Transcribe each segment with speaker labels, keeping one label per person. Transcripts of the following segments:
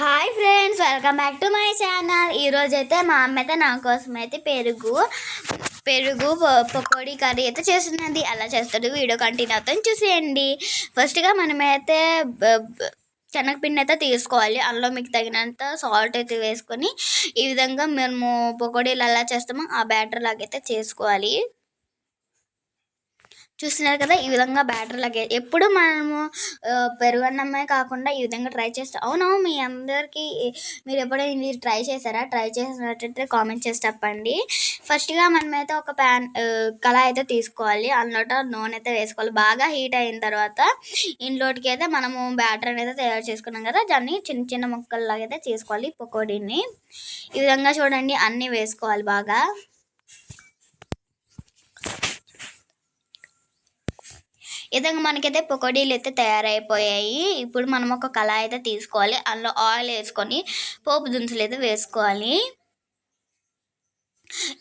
Speaker 1: Hi friends welcome back to my channel ఈరోజు అయితే మా అమ్మ అయితే నా కోసం అయితే పెరుగు పెరుగు పకోడీ కర్రీ అయితే చేస్తున్నది అలా చేస్తాడు. వీడియో కంటిన్యూ అవుతుంది. చూసేయండి. ఫస్ట్గా మనమైతే శనగపిండి అయితే తీసుకోవాలి. అందులో మీకు తగినంత సాల్ట్ అయితే వేసుకొని ఈ విధంగా మేము పకోడీలు అలా చేస్తామో ఆ బ్యాటర్ లాగైతే చేసుకోవాలి. చూస్తున్నారు కదా ఈ విధంగా బ్యాటర్ లాగే ఎప్పుడు మనము పెరుగన్నమే కాకుండా ఈ విధంగా ట్రై చేస్తాం అవును మీ అందరికీ మీరు ఎప్పుడైనా ఇది ట్రై చేశారా? ట్రై చేసినట్టయితే కామెంట్ చేసి చెప్పండి. ఫస్ట్గా మనమైతే ఒక ప్యాన్ కళాయి అయితే తీసుకోవాలి. అందులో నూనె అయితే వేసుకోవాలి. బాగా హీట్ అయిన తర్వాత ఇంట్లోకి అయితే మనము బ్యాటర్ అనేది తయారు చేసుకున్నాం కదా దాన్ని చిన్న చిన్న ముక్కల్లాగా అయితే చేసుకోవాలి పకోడీని. ఈ విధంగా చూడండి అన్నీ వేసుకోవాలి బాగా. విధంగా మనకైతే పకోడీలు అయితే తయారైపోయాయి. ఇప్పుడు మనం ఒక కళాయి అయితే తీసుకోవాలి. అందులో ఆయిల్ వేసుకొని పోపు దినుసులు అయితే వేసుకోవాలి.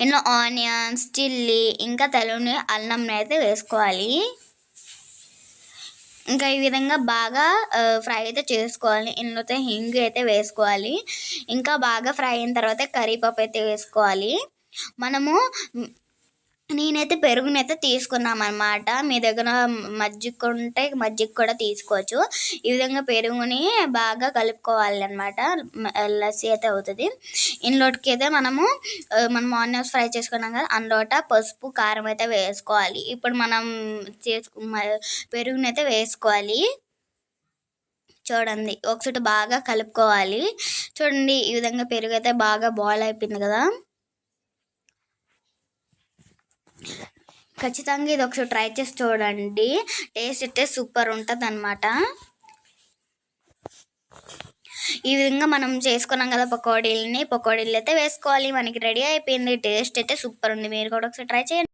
Speaker 1: ఎన్నో ఆనియన్స్ చిల్లీ ఇంకా తెలని అల్లం అయితే వేసుకోవాలి. ఇంకా ఈ విధంగా బాగా ఫ్రై అయితే చేసుకోవాలి. ఇందులో హింగ్ అయితే వేసుకోవాలి. ఇంకా బాగా ఫ్రై అయిన తర్వాత కరివేపాకు అయితే వేసుకోవాలి. మనము నేనైతే పెరుగునైతే తీసుకున్నాం అనమాట మీ దగ్గర మజ్జిగ ఉంటే మజ్జిగ కూడా తీసుకోవచ్చు. ఈ విధంగా పెరుగుని బాగా కలుపుకోవాలి అనమాట లస్సీ అయితే అవుతుంది. ఇందులోకి అయితే మనము మనం ఆనియన్స్ ఫ్రై చేసుకున్నాం కదా అందులోట పసుపు కారం అయితే వేసుకోవాలి. ఇప్పుడు మనం చేసుకు పెరుగునైతే వేసుకోవాలి. చూడండి ఒకసారి బాగా కలుపుకోవాలి. చూడండి ఈ విధంగా పెరుగు అయితే బాగా బాయిల్ అయిపోయింది కదా. ఖచ్చితంగా ఇది ఒకసారి ట్రై చేసి చూడండి. టేస్ట్ అయితే సూపర్ ఉంటుంది అనమాట ఈ విధంగా మనం చేసుకున్నాం కదా పకోడీలని. పకోడీలు అయితే వేసుకోవాలి. మనకి రెడీ అయిపోయింది. టేస్ట్ అయితే సూపర్ ఉంది. మీరు కూడా ఒకసారి ట్రై చేయండి.